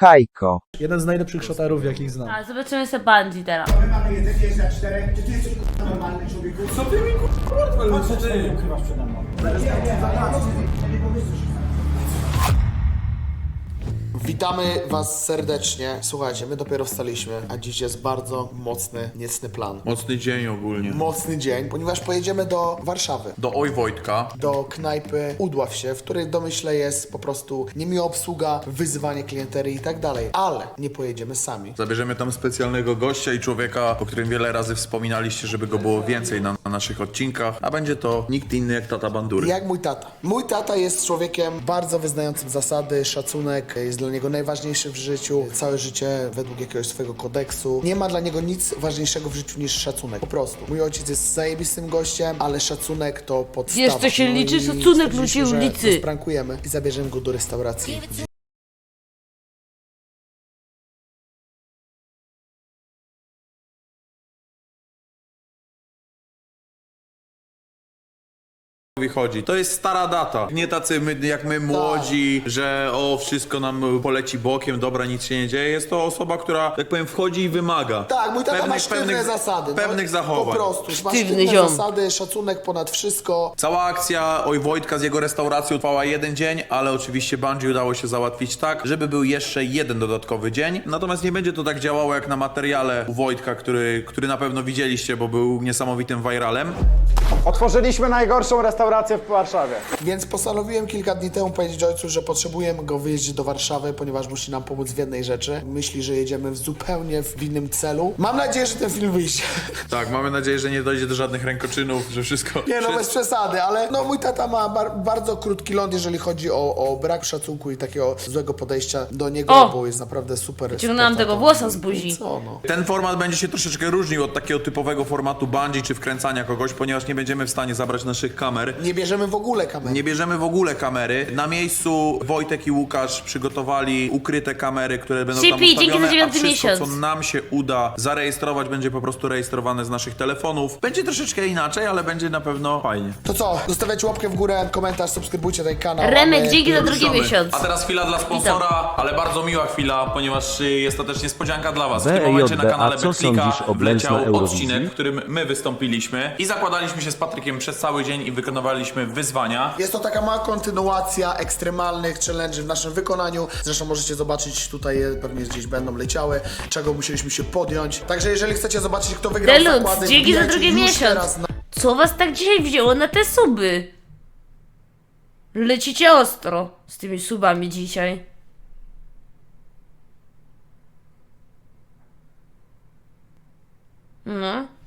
Hajko. Jeden z najlepszych szotarów, jakich znam. A, zobaczymy sobie Bungie teraz. My mamy jedzenie jest na czterech. Czy ty jesteś k***a, normalny człowieku? Co ty mi k***a, co ty ukrywasz przede mną? Witamy Was serdecznie. Słuchajcie, my dopiero wstaliśmy, a dziś jest bardzo mocny, niecny plan. Mocny dzień ogólnie. Mocny dzień, ponieważ pojedziemy do Warszawy. Do Oj Wojtka. Do knajpy Udław się, w której domyśle jest po prostu niemiła obsługa, wyzywanie klientery i tak dalej. Ale nie pojedziemy sami. Zabierzemy tam specjalnego gościa i człowieka, o którym wiele razy wspominaliście, żeby go było więcej na, na naszych odcinkach, a będzie to nikt inny jak tata Bandury. Jak mój tata. Mój tata jest człowiekiem bardzo wyznającym zasady, szacunek jest dla niego najważniejszy w życiu. Całe życie według jakiegoś swojego kodeksu. Nie ma dla niego nic ważniejszego w życiu niż szacunek. Po prostu. Mój ojciec jest zajebistym gościem, ale szacunek to podstawa. Wiesz, co się No liczy? Szacunek ludzi że ulicy. go Sprankujemy i zabierzemy go do restauracji. Wychodzi. To jest stara data. Nie tacy my, jak my młodzi, że o, wszystko nam poleci bokiem, dobra, nic się nie dzieje. Jest to osoba, która, tak powiem, wchodzi i wymaga. Tak, mój tata ma sztywne pewnych, zasady. no. Pewnych zachowań. Po prostu. Ma Sztywny sztywne ziom. zasady, szacunek ponad wszystko. Cała akcja Oj Wojtka z jego restauracją trwała jeden dzień, ale oczywiście Bungie udało się załatwić tak, żeby był jeszcze jeden dodatkowy dzień. Natomiast nie będzie to tak działało jak na materiale u Wojtka, który, który na pewno widzieliście, bo był niesamowitym viralem. Otworzyliśmy najgorszą restaurację w Warszawie. Więc postanowiłem kilka dni temu powiedzieć ojcu, że potrzebujemy go wyjeździć do Warszawy, ponieważ musi nam pomóc w jednej rzeczy. Myśli, że jedziemy w zupełnie w innym celu. Mam nadzieję, że ten film wyjdzie. Tak, mamy nadzieję, że nie dojdzie do żadnych rękoczynów, że wszystko... Nie no, bez przesady, ale no mój tata ma bar bardzo krótki ląd, jeżeli chodzi o, o brak szacunku i takiego złego podejścia do niego, O! bo jest naprawdę super. Super tego włosa z buzi. Co no? Ten format będzie się troszeczkę różnił od takiego typowego formatu bungee czy wkręcania kogoś, ponieważ nie będziemy w stanie zabrać naszych kamer. Nie bierzemy w ogóle kamery. Nie bierzemy w ogóle kamery. Na miejscu Wojtek i Łukasz przygotowali ukryte kamery, które będą tam Shippy, dzięki ustawione, za dziewiąty a wszystko, miesiąc. co nam się uda zarejestrować, będzie po prostu rejestrowane z naszych telefonów. Będzie troszeczkę inaczej, ale będzie na pewno fajnie. To co? Zostawiajcie łapkę w górę, komentarz, subskrybujcie ten kanał. Remek, dzięki za drugi Ruszamy. miesiąc. A teraz chwila dla sponsora, ale bardzo miła chwila, ponieważ y, jest to też niespodzianka dla Was. W tym BJB, momencie na kanale a co Betclicka sądzisz o Blends na wleciał Eurowizji? odcinek, w którym my wystąpiliśmy i zakładaliśmy się z Patrykiem przez cały dzień i wykonywaliśmy wyzwania. Jest to taka mała kontynuacja ekstremalnych challenge w naszym wykonaniu. Zresztą możecie zobaczyć tutaj, e, pewnie gdzieś będą leciały, czego musieliśmy się podjąć. Także jeżeli chcecie zobaczyć, kto wygrał Deluxe, zakłady, dzięki za wbijajcie drugi już miesiąc. teraz na Co was tak dzisiaj wzięło na te suby? Lecicie ostro z tymi subami dzisiaj. No.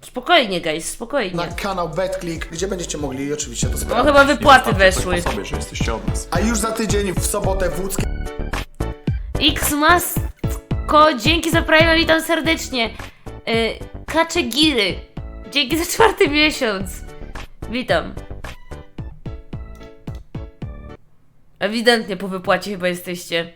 Spokojnie, guys, na spokojnie. kanał BetClick, gdzie będziecie mogli oczywiście to No sprawdzić. chyba wypłaty weszły. sobie, że jesteście od nas. A już za tydzień w sobotę w Łódzkiej Xmasko, dzięki za Prime, witam serdecznie. Yy, Kacze Giry, dzięki za czwarty miesiąc. Witam. Ewidentnie po wypłacie chyba jesteście.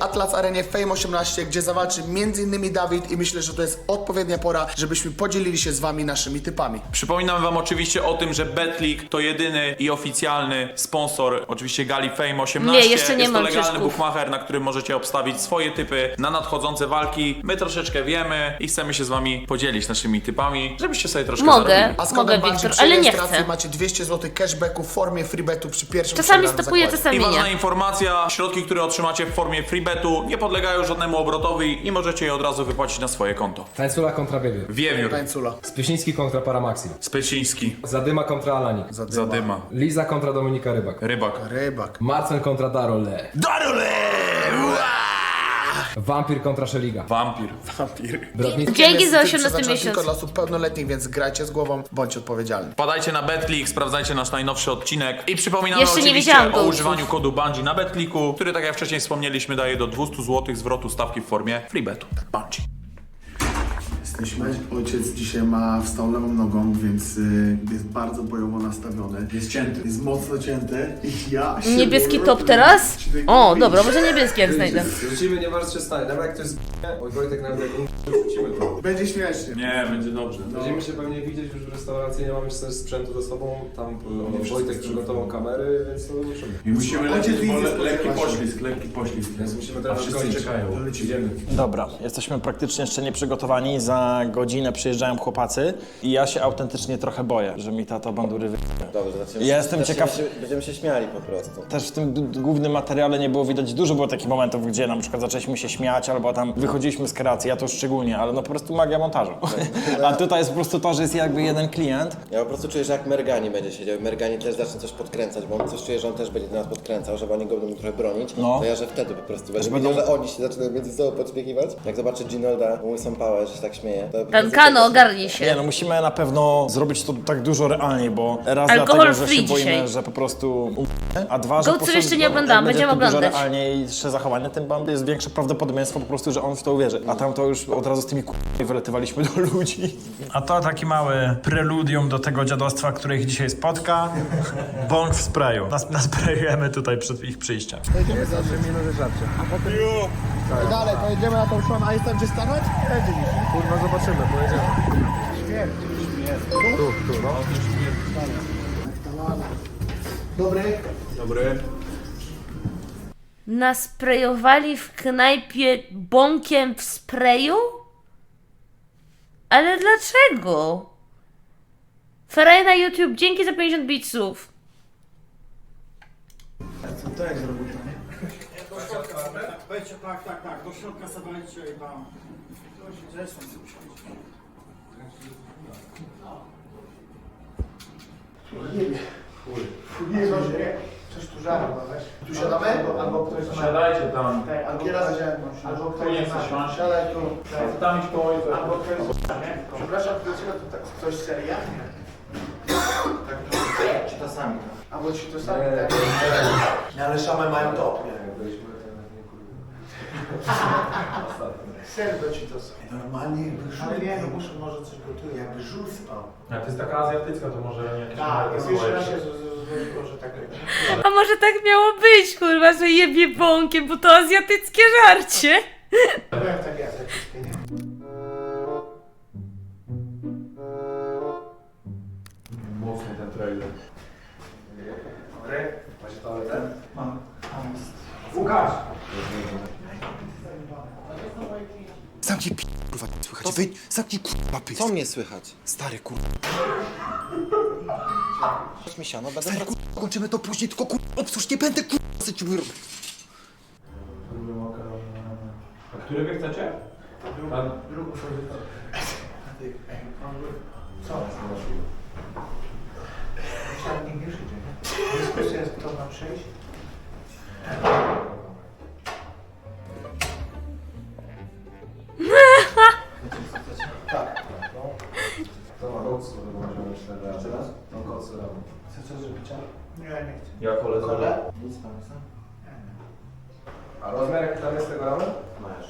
Atlas Arenie Fame 18, gdzie zawalczy m.in. Dawid i myślę, że to jest odpowiednia pora, żebyśmy podzielili się z wami naszymi typami. Przypominam wam oczywiście o tym, że Betclick to jedyny i oficjalny sponsor oczywiście gali Fame 18. Nie, jeszcze nie Jest mam to legalny krzyżków. bookmacher, na którym możecie obstawić swoje typy na nadchodzące walki. My troszeczkę wiemy i chcemy się z wami podzielić naszymi typami, żebyście sobie troszkę Mogę, zarobili. A z mogę kodem Wiktor, przy ale nie rejestracji chcę. macie 200 zł cashbacku w formie freebetu przy pierwszym Czasami przegranym stopuję, zakładzie. czasami I ważna nie. informacja, środki, które otrzymacie w formie freebetu nie podlegają żadnemu obrotowi i możecie je od razu wypłacić na swoje konto. Tańcula kontra Wiewiór. Wiewiór, Tańcula. Spysiński kontra Paramaxim. Spyciński, Zadyma kontra Alanik. Zadyma, Liza kontra Dominika Rybak. Rybak. Rybak. Marcel kontra Darole. Darule! Wampir kontra Szeliga. Wampir. Wampir. Brodnicki. Dzięki za Jest 18 przeznaczony miesiąc. tylko dla osób pełnoletnich, więc grajcie z głową, bądźcie odpowiedzialni. Wpadajcie na BetClick, sprawdzajcie nasz najnowszy odcinek i przypominamy Jeszcze nie oczywiście wiedziałam o używaniu kodu BUNGIE na BetClicku, który tak jak wcześniej wspomnieliśmy daje do 200 zł zwrotu stawki w formie freebetu. BUNGIE. Jesteśmy. Ojciec dzisiaj ma wstał lewą nogą, więc y, jest bardzo bojowo nastawiony. Jest cięty. Jest mocno cięty i ja się Niebieski boję, top że- teraz? O, dobra, może niebieski jak znajdę. Wrócimy, nie martw się stanie. Nawet jak ktoś z Oj, Wojtek nam wrócimy to. Będzie śmiesznie. Nie, będzie dobrze. Będziemy się pewnie widzieć już w restauracji, nie mamy jeszcze sprzętu ze sobą. Tam e, Wojtek przygotował kamery, więc to ruszymy. I musimy Ojciec lecieć, bo widzę, le, lekki spodziewa się. poślizg, lekki poślizg. Więc musimy A teraz wszyscy czekają. Dobra, jesteśmy praktycznie jeszcze nieprzygotowani. Za godzinę przyjeżdżają chłopacy i ja się autentycznie trochę boję, że mi tato bandury wy... Dobrze, zaczniemy Ja się- jestem zaczniemy ciekaw- Się, będziemy się śmiali po prostu. Też w tym d- głównym materiale nie było widać dużo, było takich momentów, gdzie na przykład zaczęliśmy się śmiać albo tam wychodziliśmy z kreacji, ja to szczególnie, ale no po prostu magia montażu. A tutaj jest po prostu to, że jest jakby jeden klient. Ja po prostu czuję, że jak Mergani będzie siedział, Mergani też zacznie coś podkręcać, bo on coś czuje, że on też będzie nas podkręcał, żeby oni go będą trochę bronić. No. To ja, że wtedy po prostu będę będą- widział, że oni się zaczynają między sobą podśmiechiwać. Jak zobaczę Ginolda, łysą pałę, że się tak śmieje. To po prostu Kankano, tak- ogarnij Nie się. no, musimy na pewno zrobić to tak dużo realniej, bo raz Alkohol dlatego, że free się boimy, dzisiaj. że po prostu a dwa, że po prostu, jeszcze nie oglądałam, jak będzie będziemy to dużo oglądać. realniejsze zachowanie, tym bardziej jest większe prawdopodobieństwo po prostu, że on w to uwierzy. A tam to już od razu z tymi k***ami wyletywaliśmy do ludzi. A to taki mały preludium do tego dziadostwa, które ich dzisiaj spotka. Bąk w sprayu. Nas, nasprayujemy tutaj przed ich przyjściem. Dalej, pojedziemy na tą szłam, a jest tam gdzie stanąć? Będzie. Kurwa, zobaczymy, pojedziemy. Dobry. Dobry. Nasprejowali w knajpie bąkiem w sprayu? Ale dlaczego? Feraj na YouTube, dzięki za 50 bitsów. Zrobił to, nie? Wejdźcie, tak, tak, tak, do środka sobie i tam. Nie, no, nie. Coś tu żarło, weź. Tu siadamy? Albo ktoś ma... Siadajcie tam. Tak, albo Kiera ziemność, albo ktoś nie ma... Siadaj tu. Tam iść po ojcu. Albo ktoś... Nie? Przepraszam, dlaczego tu tak ktoś seria? Tak, Czy to sami? Albo ci to sami, tak? Nie, ale szamy mają top, nie? Serdo ci to są. Normalnie jakby żul. Ale nie, no muszę, może coś gotuje, jakby żul spał. Jak to jest taka azjatycka, to może nie Tak, jest jeszcze raz się zrobiło, że tak... A może tak miało być, kurwa, że jebie bąkiem, bo to azjatyckie żarcie? Byłem tak ja, tak nie? Mocny ten trailer. Dobry? Macie toaletę? Mam. Łukasz! Zamknij p... kurwa, nie słychać. Wy... Zamknij kurwa pysk. Co mnie słychać? Stary kurwa. Chodź mi siano, będę Stary kurwa, kończymy to później, tylko kurwa obsłuż, nie będę kurwa syciu A który wy chcecie? Pan... Drugą. Co? Myślałem, nie wiesz, idzie, nie? Dyskusja jest, kto ma przejść. Ja kole Kole? Nic pan sam? A rozmiar jaki tam jest tego ramy? Masz.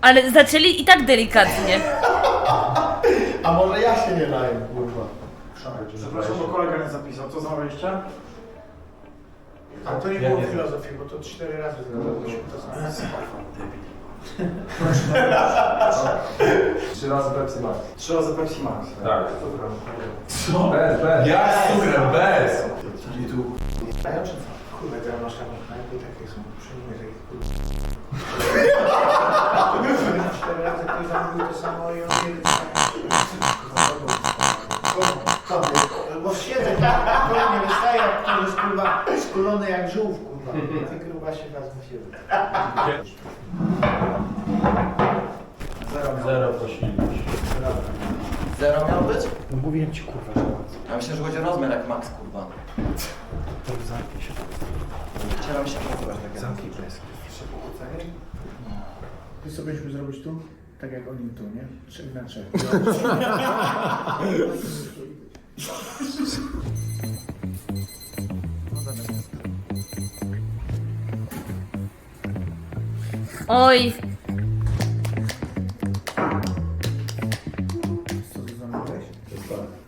Ale zaczęli i tak delikatnie. A może ja się nie daję, kurwa. Przepraszam, bo kolega nie zapisał. Co zamawialiście? A to nie było filozofii, bo to cztery razy zrobiliśmy to samo. Trzy razy Pepsi Max. Trzy razy Pepsi Max. Tak. Co? Bez, bez. Jak z cukrem? Bez! Czyli tu... Dają czy co? Kurde, ja masz tam knajpy takie są. Przyjmuję takie kurde. Cztery razy ktoś zamówił to samo i on nie Kogo? Bo siedzę tak, kurwa nie wystaje, jak to jest kurwa skulony jak żółw, kurwa. Kurwa się. Zero miał. Zero posilność. Zero miał być? No mówiłem ci kurwa, że. Ja myślę, że chodzi o rozmiar jak Max, kurwa. To zamknij się. Chciałem się tak Zamknij bez. Pokłócenie? Ty sobie byśmy zrobić tu? Tak jak oni tu, nie? Trzech na trzech. Oj,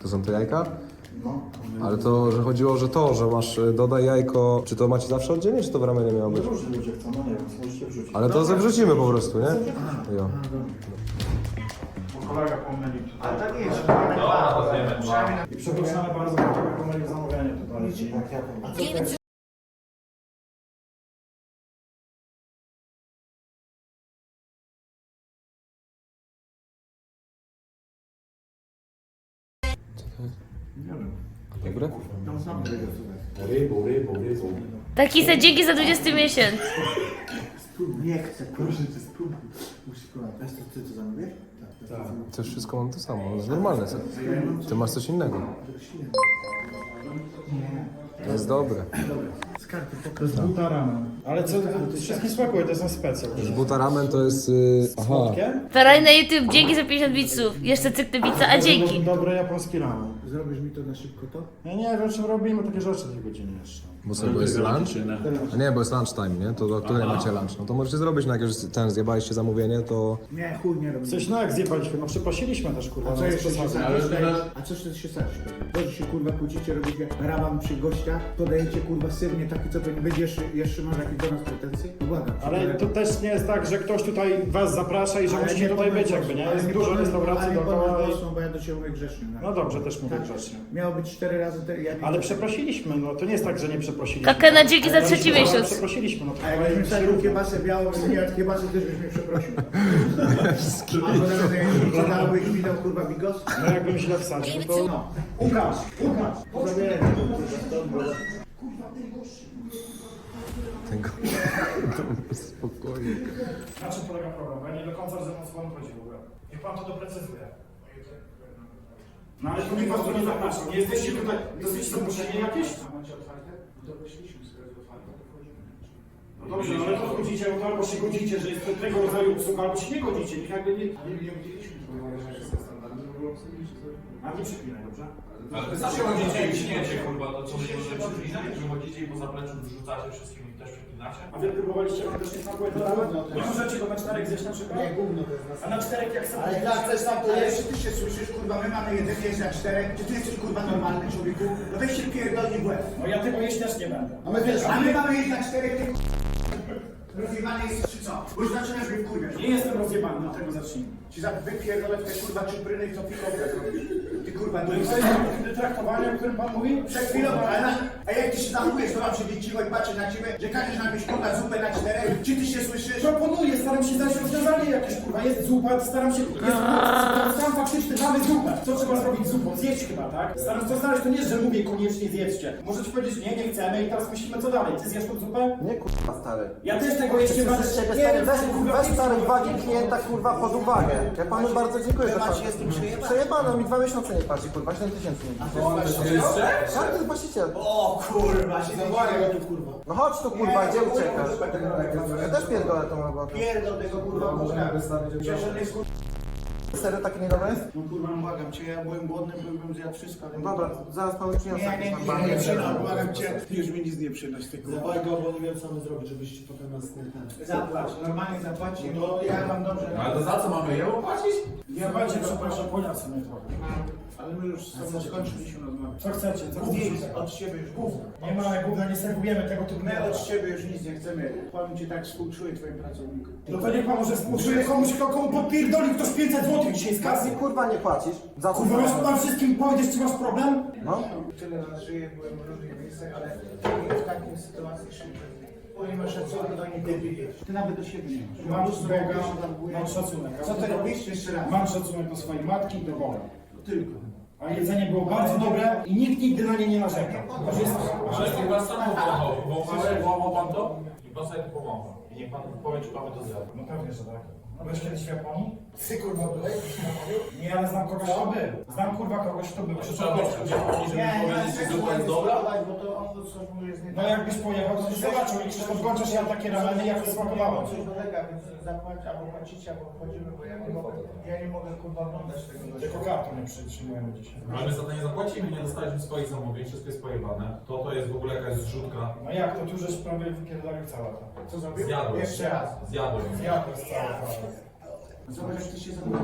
To są te jajka? No. Ale to, że chodziło, że to, że masz y, dodaj jajko, czy to macie zawsze oddzielnie, czy to w ramenie miało być? Różni ludzie chcą, no nie wiem, możecie wrzucić. Ale to zawrzucimy po prostu, nie? Jo. Kolega pomylił tutaj. Ale tak nie jest, że to nie ma. I przepraszamy bardzo, kolega pomylił zamówienie tutaj. Dobre? taki se dzięki za 20 miesiąc. Nie chcę, proszę cię, spróbuj. Musisz spróbować. A to ty to zamówisz? Tak. tak. To wszystko mam to samo, to jest normalne. Ty masz coś innego. To jest dobre. To jest buta ramen. Ale co, wszystkim smakuje, to są specjal. Buta ramen to jest... Y... Aha. Słodkie? Na YouTube, dzięki za 50 bitsów. Jeszcze cyknę bitsa, a dzięki. Dobre japoński ramen. Zrobisz mi to na szybko to? Ja nie wiem, czym robimy takie rzeczy tej godziny jeszcze. Bo co, bo jest lunch? A nie, bo jest lunch time, nie? To do której macie lunch? No to możecie zrobić na jakieś ten, zjebaliście zamówienie, to... Nie, chuj nie robię. Coś no jak zjebaliśmy, no przeprosiliśmy też kurwa. A co no, jeszcze się sadzisz? A co jeszcze się że się kurwa kłócicie, robicie raban przy gościach, podajecie kurwa syrnie taki, co będzie jeszcze, jeszcze masz jakieś do nas pretensje? No Błagam. Ale to też nie jest tak, że ktoś tutaj was zaprasza i że Ale musicie tutaj być jakby, nie? Jest ale dużo restauracji ale dookoła i... bo ja do Ciebie mówię grzecznie. No dobrze, też mówię Tak. grzecznie. Miało być cztery razy, te, ja Ale przeprosiliśmy, no to nie jest tak, że nie przeprosiliśmy. Kakena, dzięki za trzeci miesiąc. Przeprosiliśmy, no to A jakbyśmy wsadził kiełbasę białą i nie od kiełbasy, też byś mnie przeprosił. A potem jak nie dałbyś mi kurwa bigos? No jakbym źle wsadził, to... No. Łukasz! Łukasz! Mi to, to, Tego... Spokojnie. Na czym polega problem? Bo ja nie do końca rozumiem, co pan chodzi w ogóle. Niech pan to doprecyzuje. No ale to nikt was tu nie zapraszał. Nie jesteście tutaj... Jesteście zaproszeni jakieś? Macie otwarte? To weszliśmy z tego otwarte, to wchodzimy. No dobrze, no ale to wchodzicie, to albo się godzicie, że jest to tego rodzaju usługa, albo się nie godzicie. Niech jakby nie... Ale nie widzieliśmy tego, że jest standardy, bo było co? A nie przeklinaj, dobrze? Ale wy zawsze chodzicie i śmiecie, kurwa, to co nie może przeklinać? Że chodzicie i po zapleczu wyrzucacie wszystkim i też przeklinacie? A wy próbowaliście jak też nie smakuje to nawet? Nie możecie go na czterech zjeść na przykład? Nie, gówno to jest A na czterech jak sobie... Ale jak chcesz tam to jeść, czy ty się słyszysz, kurwa, my mamy jedzenie jest na czterech, czy ty jesteś kurwa normalny człowieku? No weź się pierdolnie w łeb. No ja tego jeść też nie będę. A my też. A my mamy jeść na czterech, ty Rozjebany jesteś czy co? Bo już zaczynasz mnie wkurwiać. Nie jestem rozjebany, od tego zacznijmy. Ci za wypierdolę w te kurwa czupryny i co pikowkę zrobisz. Ty kurwa, To nie jest traktowanie, o którym pan mówi? Przed chwilą, ale na, a jak ty się zachowujesz, to mam się i patrzę na ciebie, że każesz nam być kurwa zupę na czterech, czy ty się słyszysz? Proponuję, staram się znaleźć rozwiązanie jakieś, kurwa, jest zupa, staram się, jest, sam faktyczny, mamy zupę. Co trzeba zrobić z zupą? Zjeść chyba, tak? Staram się to znaleźć, to nie jest, że mówię koniecznie zjedzcie. Możecie powiedzieć, nie, nie chcemy i teraz myślimy co dalej. Ty zjesz tą zupę? Nie kurwa stary. Ja też tego jeść nie będę. Ciebie Nie stary, weź, weź stary wagi klienta kurwa pod uwagę. Ja panu bardzo dziękuję, że pan... Przejebano, mi dwa miesiące nie płaci kurwa, 7 tysięcy Tak, to jest właściciel. O kurwa, się zawołaj tu kurwa. No chodź tu kurwa, gdzie uciekasz? Ja też pierdolę tą robotę. Pierdol tego kurwa kurwa. Przecież on jest kurwa. Serio takie niedobre jest? No kurwa, błagam cię, ja byłem głodny, byłbym zjadł wszystko, ale... Dobra, zaraz panu przyniosę Nie, nie, jakieś nie, nie, nie, błagam cię. Już mi nic nie przynoś, ty kurwa. Dawaj go, bo nie wiem co my zrobić, żebyście potem nas nie... Zapłać, normalnie zapłać, bo ja mam dobrze... Ale to za co mamy ją płacić? Ja bardziej przepraszam, poniosę mnie trochę. Ale my już sobie skończyliśmy rozmawiać. Co chcecie? Co chcecie? od siebie już gówno. Nie ma gówna, nie serwujemy tego typu My od ciebie już nic nie chcemy. Powiem ci tak, współczuję twoim pracownikom. No to niech pan może współczuje komuś, kto komu podpierdolił ktoś 500 zł dzisiaj z kasy. Ty kurwa nie płacisz. Za co? Kurwa, masz pan wszystkim powiedzieć, czy masz problem? No. Tyle lat żyję, byłem w różnych miejscach, ale w takiej sytuacji szybko. Ponieważ szacunku do nich nie wiesz. Ty nawet do siebie nie masz. Mam Masz do Boga, mam szacunek. Co ty robisz jeszcze raz? Mam szacunek do swojej matki i do Boga. Tylko. A jedzenie było bardzo dobre i nikt nigdy na nie nie narzekał. To jest Ale chyba sam powołał. Powołał pan to i pan sobie pomogł. I niech pan powie, czy pan by to zjadł. No pewnie, że tak. Byłeś kiedyś w Japonii? Ty kurwa byłeś? Nie, ale znam kogoś, kto był. Znam kurwa kogoś, kto był. Czy trzeba być w Japonii, żeby powiedzieć, czy jest dobra? bo to on jest nie No jakbyś pojechał, to byś zobaczył. I Krzysztof Gonciarz jadł takie rameny, jak to smakowało. Coś dolega, więc zapłać albo płacić, albo wchodzimy, bo ja nie mogę, ja nie mogę kurwa oglądać tego Tylko kartą nie przytrzymujemy dzisiaj. Ale my za to nie zapłacimy, nie dostaliśmy swoich zamówień, wszystko jest pojebane. To to jest w ogóle jakaś zrzutka? No jak, to tu żeś prawie wypierdolił cała to. Co zrobił? Zjadłem. Jeszcze raz. Zjadłem. Zjadłeś całą. Zobacz jak ty się zachował.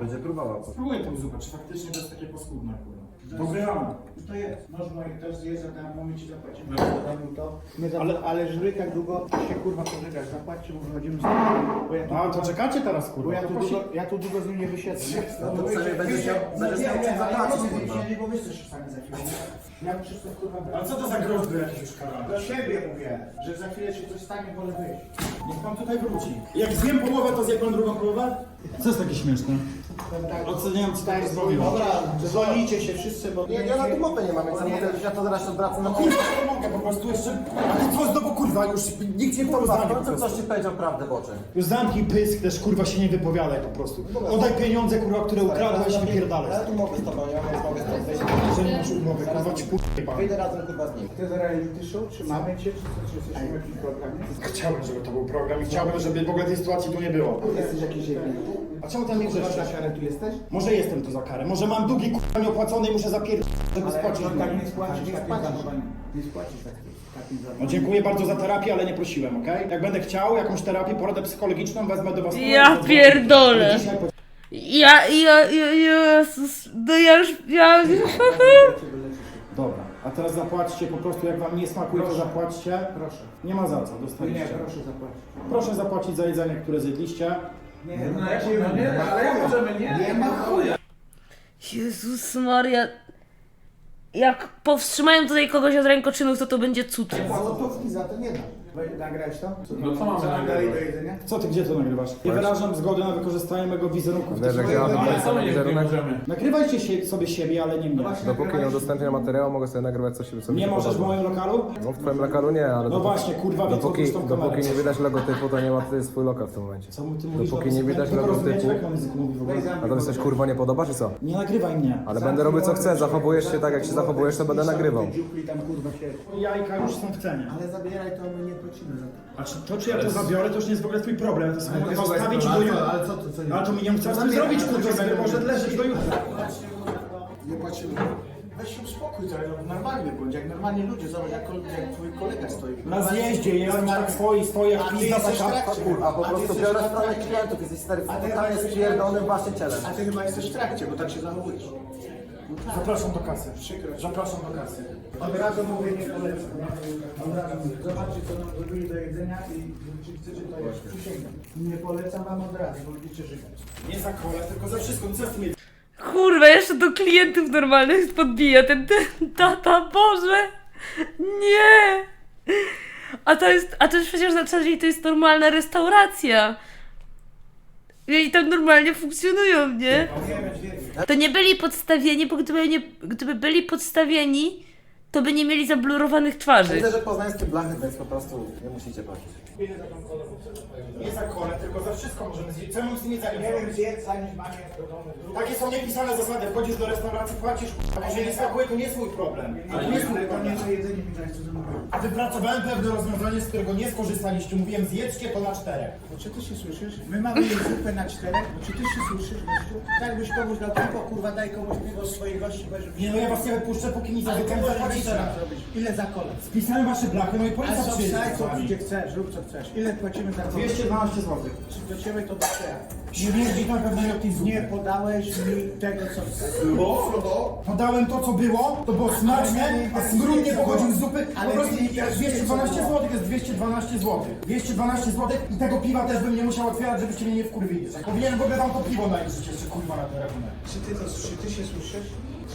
Będzie próbował. Spróbuję tą zupę, czy faktycznie to jest takie paskudne, kurwa. Dobry rano. To jest. Można i też zjeść, za darmo my ci zapłacimy. Zrobił to. My ale, ale żry tak długo się kurwa pożegasz. Zapłaćcie, bo wychodzimy z bo ja tu, A, to czekacie teraz, kurwa. bo ja To tu, długo, ja tu długo z nim nie wysiedzę. No to przynajmniej będziesz miał, będziesz miał czym zapłacić. kurwa. Ja nie bo że sami za chwilę. Ja muszę sobie kurwa brać. To za groźby jakieś już karane? Do siebie mówię, że za chwilę się coś stanie, wolę wyjść. Niech pan tutaj wróci. Jak zjem połowę, to zje pan drugą połowę? Co jest takie śmieszne? Oceniam, co tam zrobiło. Dobra, zwolnijcie się wszyscy, bo... Nie, ja na tym mowę nie mam, więc ja mówię, że ja to zaraz odwracam na Kurwa, nie mogę po prostu jeszcze... A co znowu kurwa, już nikt nie Kurwa, w po końcu prostu. ktoś ci powiedział prawdę w oczy. Już zamknij pysk, też kurwa się nie wypowiadaj po prostu. Oddaj pieniądze kurwa, które ukradłeś i wypierdalaj. Ja tu mogę z tobą, ja mam z tobą z tobą. Że nie masz umowy, kurwa ci pan. Wyjdę razem kurwa z nim. Ty za reality show, czy mamy cię, czy co, czy jesteśmy w jakimś programie? Chciałbym, żeby to był program i chciałbym, żeby w ogóle tej sytuacji tu nie było. Jesteś jakiś ziemny. A czemu tam nie za karę tu jesteś? Może jestem tu za karę, może mam długi kurwa nieopłacony i muszę zapierdolić, żeby spłacić no, długi. tak nie spłacisz takim zachowaniem. Nie spłacisz takim, takim No dziękuję bardzo za terapię, ale nie prosiłem, okej? Jak będę chciał jakąś terapię, poradę psychologiczną, wezmę do was... Ja pierdolę. Dzisiaj po- Ja, ja, ja, Jezus, no ja już, ja Dobra, a teraz zapłaćcie po prostu, jak wam nie smakuje, to zapłaćcie. Proszę. Nie ma za co, Nie, proszę zapłacić. Proszę zapłacić za jedzenie, które zjedliście. Nie, no, nie, ale jak możemy nie? Nie ma chuja. Jezus Maria. Jak powstrzymają tutaj kogoś od rękoczynów, to to będzie cud. Złotówki za to nie da. Nagrać to? No co mamy Co nagrywać? dali do jedzenia? Co ty, gdzie to nagrywasz? Nie wyrażam zgody na wykorzystanie mego wizerunku w jak tym ja Ale nagrywam co my nie, wizerunek, możemy? Nagrywajcie się, sobie siebie, ale nie mnie. dopóki nie udostępnię materiału, mogę sobie nagrywać co się co mi Nie się możesz w podoba. moim lokalu? No w twoim lokalu nie, ale No dopóki, właśnie, kurwa, więc dopóki, odłóż tą kamerę. dopóki nie widać logotypu, to nie ma tutaj swój lokal w tym momencie. Co mu ty mówisz? Dopóki nie widać logotypu. Jak mówi w ogóle? A to mi coś kurwa nie podoba, czy co? Nie nagrywaj mnie. Ale będę robił co chcę, zachowujesz się tak jak się zachowujesz, to będę nagrywał. Dziupli tam kurwa się... Jajka już są w cenie. Ale zabieraj to, my nie płacimy za to. A czy, to czy ja to zabiorę, to już nie jest w ogóle twój problem. To sobie mogę to jest zostawić do jutra. Ale co to, co nie? Ale to mi nie chcesz Zabieraj, zrobić, ale kurwa, może leżeć do jutra. Nie płacimy. Weź się uspokój trochę, no normalny bądź, jak normalnie ludzie, zobacz jak, kol- jak twój kolega stoi. Na zjeździe, ja już tak stoi jak A ty pizda jesteś w taka. trakcie. Kurwa, po A ty prostu jesteś w biorę trakcie. stronę klientów, jesteś stary A ty totalnie jesteś- spierdolonym właścicielem. A ty chyba jesteś w trakcie, bo tak się zachowujesz. Zapraszam do kasy. Zapraszam do kasy. Od razu mówię, nie polecam. Od razu mówię, zobaczcie co nam zrobili do jedzenia i czy chcecie to jeść. Przysięgam. Nie polecam wam od razu, bo będziecie żygać. Nie za kole, tylko za wszystko. Co z tym Kurwa, jeszcze do klientów normalnych podbija ten, ten tata, Boże! Nie! A to jest, a to jest przecież na dzień to jest normalna restauracja. I tam normalnie funkcjonują, nie? To nie byli podstawieni, bo gdyby, nie, gdyby byli podstawieni, to by nie mieli zablurowanych twarzy. Widzę, że poznańskie blachy, więc po prostu nie musicie płacić. Nie za kole, tylko za wszystko możemy zjeść. Co ja mam z Nie wiem, zjedz, zanim do domu. Takie są niepisane zasady. Wchodzisz do restauracji, płacisz. A jeżeli nie smakuje, to nie jest mój problem. To nie jest mój problem. nie to jedzenie zamówiłem. A wypracowałem pewne rozwiązanie, z którego nie skorzystaliście. Mówiłem, zjedzcie to na czterech. Bo Czy ty się słyszysz? My mamy jej zupę na czterech, bo czy ty się słyszysz, gościu? Tak byś komuś dał piwo, kurwa, daj komuś piwo swoich gości, bo Nie no, ja was nie wypuszczę, póki mi za zrobić. Ile za kolę? Spisałem wasze blachy, no i A policja co przyjedzie z co wami. gdzie chcesz, rób co chcesz. Ile płacimy za kolę? 212 zł. Czy do ciebie to do ciebie? Śmierdzi tam pewnej od tej zupy. Nie podałeś mi tego, co chcesz. Było? Podałem to, co było, to było smaczne, a smród nie pochodził z zupy. Po Ale prostu nie interesuje, 212 co było. zł jest 212 zł. 212 zł i tego piwa też bym nie musiał otwierać, żebyście mnie nie wkurwili. Powinienem w ogóle wam to piwo naliczyć jeszcze kurwa na ten rachunek. Czy ty, to, czy ty się słyszysz?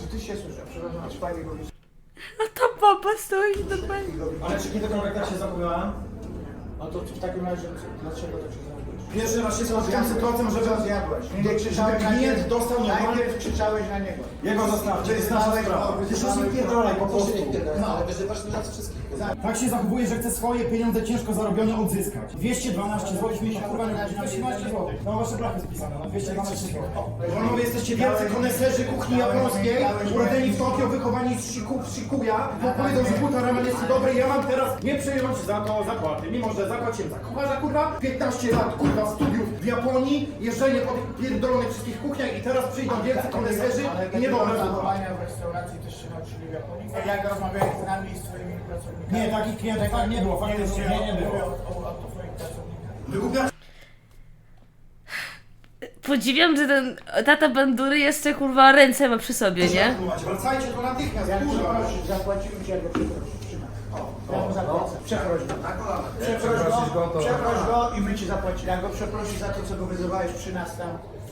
Czy ty się słyszysz? Przepraszam, aż pani robi A ta baba stoi normalnie. Ale czy kiedykolwiek tak się zachowałem? No to w takim razie, dlaczego to się zrobiłeś? Pierwszy raz się spotkałem z sytuacją, że Co zjadłeś? Nie krzyczałeś żeby na klient niego. dostał normalnie... Najpierw krzyczałeś na niego. Jego zostawcie, to jest nasza sprawa. Ty się nie pierdolaj po prostu. Ale wyzywasz nas wszystkich. Tak się zachowuje, że chce swoje pieniądze ciężko zarobione odzyskać. 212 zł, mi się kurwa nie na 18 zł. To masz blachy spisane, na 212 zł. Panowie, jesteście wielcy koneserzy kuchni japońskiej, urodzeni w Tokio, wychowani z Shiku, Shikuya, bo powiedzą, że buta ramen jest dobry, ja mam teraz nie przejąć za to zapłaty, mimo że zapłaciłem za kucharza, kurwa, 15 lat, kurwa, studiów w Japonii, jeżdżenie po pierdolonych wszystkich kuchniach i teraz przyjdą wielcy koneserzy i nie zupa. w restauracji też się nauczyli w Japonii. Jak rozmawiałeś z nami i z twoimi pracownikami? Nie, takich klientów tak nie było, faktycznie nie, nie było. O, o Podziwiam, że ten tata bandury jeszcze kurwa ręce ma przy sobie, nie? Wracajcie tu natychmiast, Jak kurwa. przeprosisz, zapłacimy ci, jak go przeprosisz. Trzymaj. Ja mu zapłacę. Przeproś go. Przeproś go, przeproś go i my ci zapłacimy. Jak go przeprosisz za to, co go wyzywałeś przy nas tam,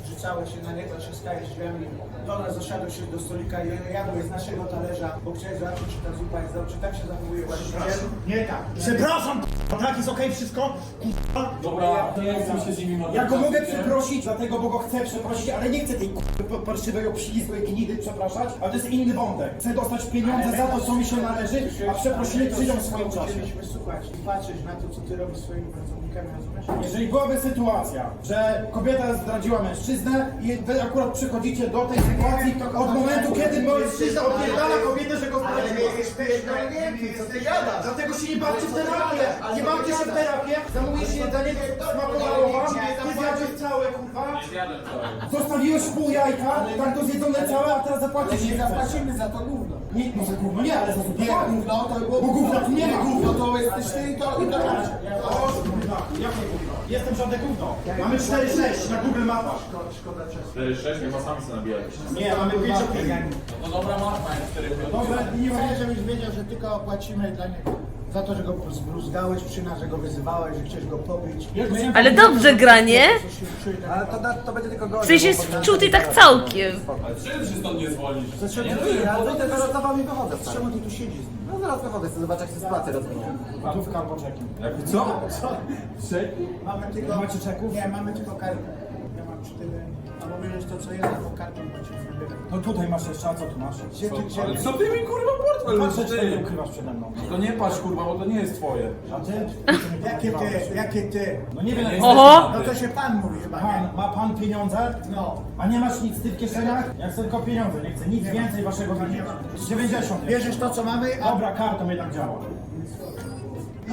rzucałeś się na niego, trzaskałeś drzwiami, do nas doszedłeś się do stolika i jadłeś z naszego talerza, bo chciałeś zobaczyć, czy ta zupa jest dobra, czy tak się zachowuje właściciel. Nie tak. Przepraszam, k***a, tak jest okej wszystko? K***a. Dobra, to ja chcę się z nimi Ja go mogę przeprosić, dlatego bo go chcę przeprosić, ale nie chcę tej k***y parszywej, obślizgłej gnidy przepraszać, ale to jest inny wątek. Chcę dostać pieniądze za to, co mi się należy, a przeprosiny przyjdą w swoim czasie. Musieliśmy słuchać i patrzeć na to, co ty robisz swoimi pracownikami, rozumiesz? Jeżeli byłaby sytuacja, że kobieta zdradziła mężczyznę i wy akurat przychodzicie do tej sytuacji od momentu, kiedy mężczyzna opierdala kobietę, że go zdradziła. Dlatego się nie bawcie w terapię! Nie bawcie się w terapię! Zamówisz jedzenie, smakowało wam, ty zjadłeś całe, kurwa! Zostawiłeś pół jajka, tak to zjedzone całe, a teraz zapłacisz nie Zapłacimy za to gówno. Nie, no za gówno nie, ale za zupę Nie, gówno to było... Bo gówna tu nie ma. Gówno to jesteś ty i to i to jakie gówno? Jestem żadne gówno. Mamy 4-6 na Google Mapach. 4-6, nie ma sami nabijać. Nie, mamy 5 No to dobra, masz mają 4 Dobra, nie ma Chcę, żebyś wiedział, że tylko opłacimy dla niego. Za to, że go zbruzgałeś przy nas, że go wyzywałeś, że chciałeś go pobić. Ale dobrze gra, nie? Ale to, da- to będzie tylko gorzej. sensie jest wczuty i tak całkiem. Ale czym się stąd nie zwolnisz? Ja do tego za wami wychodzę. stary. Czemu ty tu siedzisz? No zaraz wychodzę, chcę zobaczyć, jak się z pracy rozwinie. Gotówka albo czeki. Co? Mamy tylko... Macie czeków? Nie, mamy tylko kartę. Ja mam cztery... Albo bierzesz to, co jest, albo kartę macie w sobie. No tutaj masz jeszcze, a co tu masz? Gdzie ty, gdzie Ale co ty mi kurwa portfel Patrzę, czy ty ukrywasz przede mną. To nie patrz kurwa, bo to nie jest twoje. A ty? Jakie ty, jakie ty? No nie wiem, jak Oho! No to się pan mówi chyba, nie? Pan, ma pan pieniądze? No. A nie masz nic ty w kieszeniach? Ja chcę tylko pieniądze, nie chcę nic więcej waszego pieniądza. 90. Bierzesz to, co mamy, a Dobra, kartą jednak działa.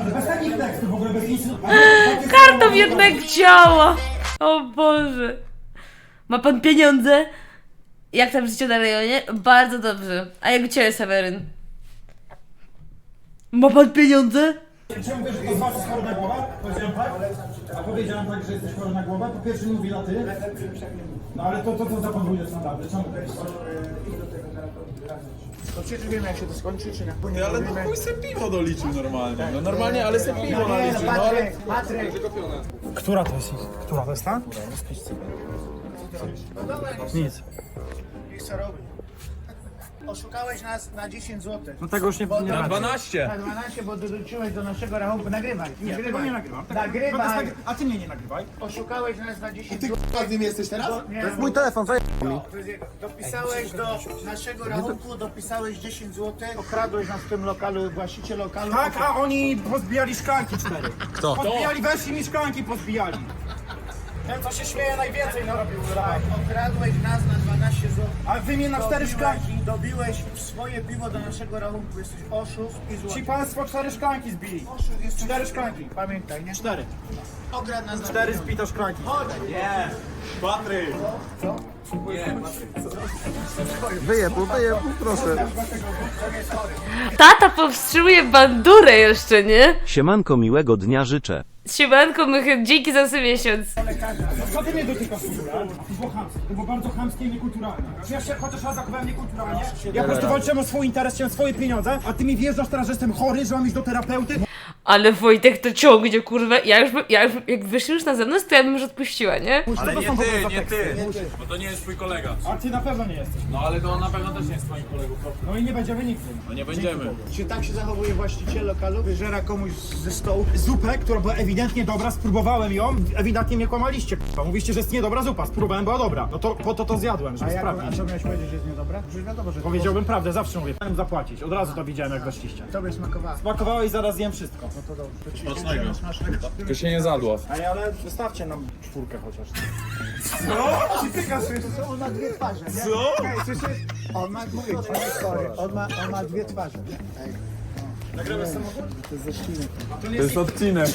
Ale bez takich tekstów, w ogóle bez nic. Kartą jednak działa! O Boże. Ma pan pieniądze? Jak tam życie na rejonie? Bardzo dobrze. A jak u Ciebie, Seweryn? Ma pan pieniądze? Czemu wiesz, że to jest chory na głowę? Powiedziałem tak? A powiedziałem tak, że jesteś chory na głowę? Po pierwsze mówi na ty. No ale to, to, to za podwójne standardy. Czemu to jest? To przecież wiemy, jak się to skończy, czy nie? Ale no chuj se piwo doliczył normalnie. No normalnie, ale se piwo Nie, no, naliczył. No ale... Patryk, Patryk. Która to jest? Która to jest ta? Nic. I co robisz? Oszukałeś nas na 10 zł. No tego już nie, nie Na 12. Na 12, bo dorzuciłeś do naszego rachunku. Nagrywaj, Nie, tego nagrywaj. nie nagrywam. Tego- Nagrywaj. nagry- A ty mnie nie nagrywaj. Oszukałeś nas na 10 zł. Z nim jesteś teraz? Nie, To jest mój telefon, zaj... Dopisałeś do naszego rachunku, dopisałeś 10 zł. Okradłeś nas w tym lokalu, właściciel lokalu. Tak, a oni pozbijali szklanki cztery. Kto? Pozbijali, weszli mi szklanki, pozbijali. Ten, co się śmieje najwięcej narobił Tak, okradłeś nas na 12 zł. A wy mnie na cztery szklanki. Dobiłeś swoje piwo do naszego rachunku. Jesteś oszust i złoty. Ci państwo cztery szklanki zbili. Oszust jesteś. Cztery szklanki. Pamiętaj, nie? Cztery. Ograd nas na Cztery zbite szklanki. Patryk. Wyjebł, wyjebł, proszę. Tata powstrzymuje bandurę jeszcze, nie? Siemanko miłego dnia życzę. Siemanko, Mychy, dzięki za ten miesiąc. Co ty mnie dotykasz w ogóle? To było chamskie. To było bardzo chamskie i niekulturalne. Czy ja się chociaż raz zachowałem niekulturalnie? Ja po prostu walczyłem o swój interes, chciałem swoje pieniądze, a ty mi wjeżdżasz teraz, że jestem chory, że mam iść do terapeuty. Ale Wojtek to ciągnie, kurwa. Ja już, bym- ja już jak wyszli już na zewnątrz, to ja bym już odpuściła, nie? Ale to nie ty, nie ty. Bo to nie jest twój kolega. A ty na pewno nie jesteś. No ale to on na pewno też nie jest twoim kolegą. No i nie będziemy nigdy. No nie będziemy. Czy tak się zachowuje właściciel lokalu? Wyżera komuś ze stołu. Zupę, która była ewidentnie dobra, spróbowałem ją, ewidentnie mnie kłamaliście, k***a. Mówiście, że jest niedobra zupa, spróbowałem, była dobra. No to po to to zjadłem, A, żeby sprawdzić. co miałeś powiedzieć, że jest niedobra? Przecież wiadomo, że Powiedziałbym prawdę, zawsze mówię, chciałem zapłacić. Od razu to widziałem, jak weszliście. Tobie. Smakowało i zaraz zjem wszystko. No to dobrze. To ci Smacznego. życzymy smacznego. Tylko się nie zadław. Ale, ale wystawcie nam czwórkę chociaż. To on ma dwie twarze, nie? Co? Ej? On ma, mówię ci, sorry, on ma, on ma dwie twarze. Ej. Nagramy samochód? To jest odcinek. To jest odcinek.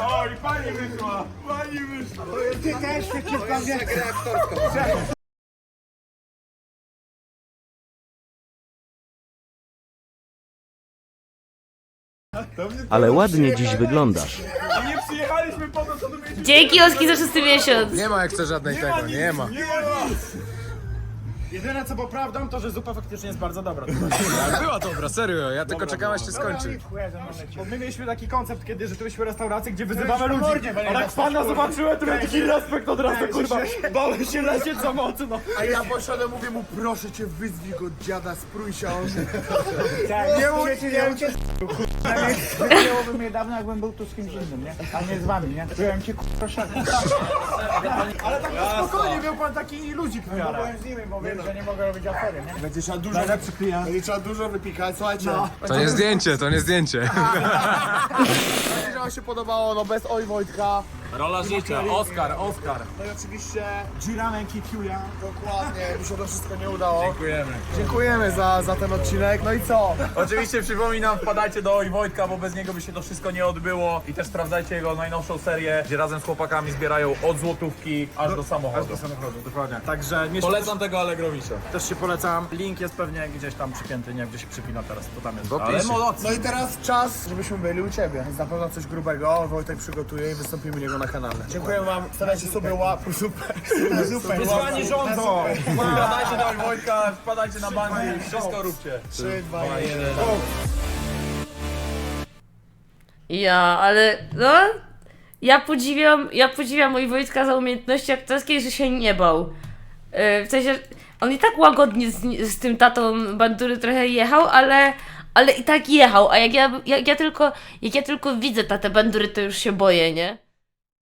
Oj, pani wyszła! Pani wyszła! Ty też przecież pan wie. Ale ładnie dziś wyglądasz. Nie przyjechaliśmy po to, co tu mieliśmy... Dzięki Oski za szósty miesiąc. Nie ma jak chce żadnej tego, nie ma. Nie ma nic! Jedyne co było prawdą, to że zupa faktycznie jest bardzo dobra. Była dobra, serio, ja tylko czekam aż się skończy. Bo my mieliśmy taki koncept, kiedy życzyliśmy restaurację, gdzie wyzywamy ludzi. Ale jak pana kurwa. zobaczyłem, to miałem taki respekt od razu, kurwa. Bałem się lecieć za mocno. A ja poszedłem, mówię mu, proszę cię, wyzwij go dziada, sprój się, on... Tak, Nie wiecie, nie cię Wyjąłoby mnie dawno, jakbym był tu z kimś innym, nie? A nie z wami, nie? Byłem cię k***a szaku. Ale tak na spokojnie, miał pan taki ludzik w No byłem z nimi, bo wiem, że nie mogę robić afery, nie? Będzie trzeba dużo, będzie trzeba dużo wypikać, słuchajcie. To nie zdjęcie, to nie zdjęcie. Że wam się podobało, no bez oj Wojtka. Rola życia, Oskar, Oskar. No i oczywiście, Giranek i Kiulia. dokładnie, mi się to wszystko nie udało. Dziękujemy. Dziękujemy za, za ten odcinek, no i co? Oczywiście przypominam, wpadajcie do Oj Wojtka, bo bez niego by się to wszystko nie odbyło. I też sprawdzajcie jego najnowszą serię, gdzie razem z chłopakami zbierają od złotówki aż do samochodu. Do samochodu, dokładnie. Także nie Polecam tego Allegrowicza. też się polecam. Link jest pewnie gdzieś tam przypięty, nie wiem gdzie się przypina teraz, to tam jest. Ale moc. No i teraz czas, żebyśmy byli u Ciebie. Więc na pewno coś grubego Wojtek przygotuje i wystąpimy u niego na kanale. Dziękuję Wam, stawiajcie sobie łap, super, super. Wyzwani rządzą! Wpadajcie do Oj Wojtka, wpadajcie na banki, wszystko róbcie. 3, 2, 1. Ja, ale no. Ja podziwiam, ja podziwiam mój Wojtka za umiejętności aktorskie, że się nie bał. Yy, w sensie, on i tak łagodnie z, z tym tatą bandury trochę jechał, ale, ale i tak jechał. A jak ja, jak ja tylko, jak ja tylko widzę tatę bandury, to już się boję, nie?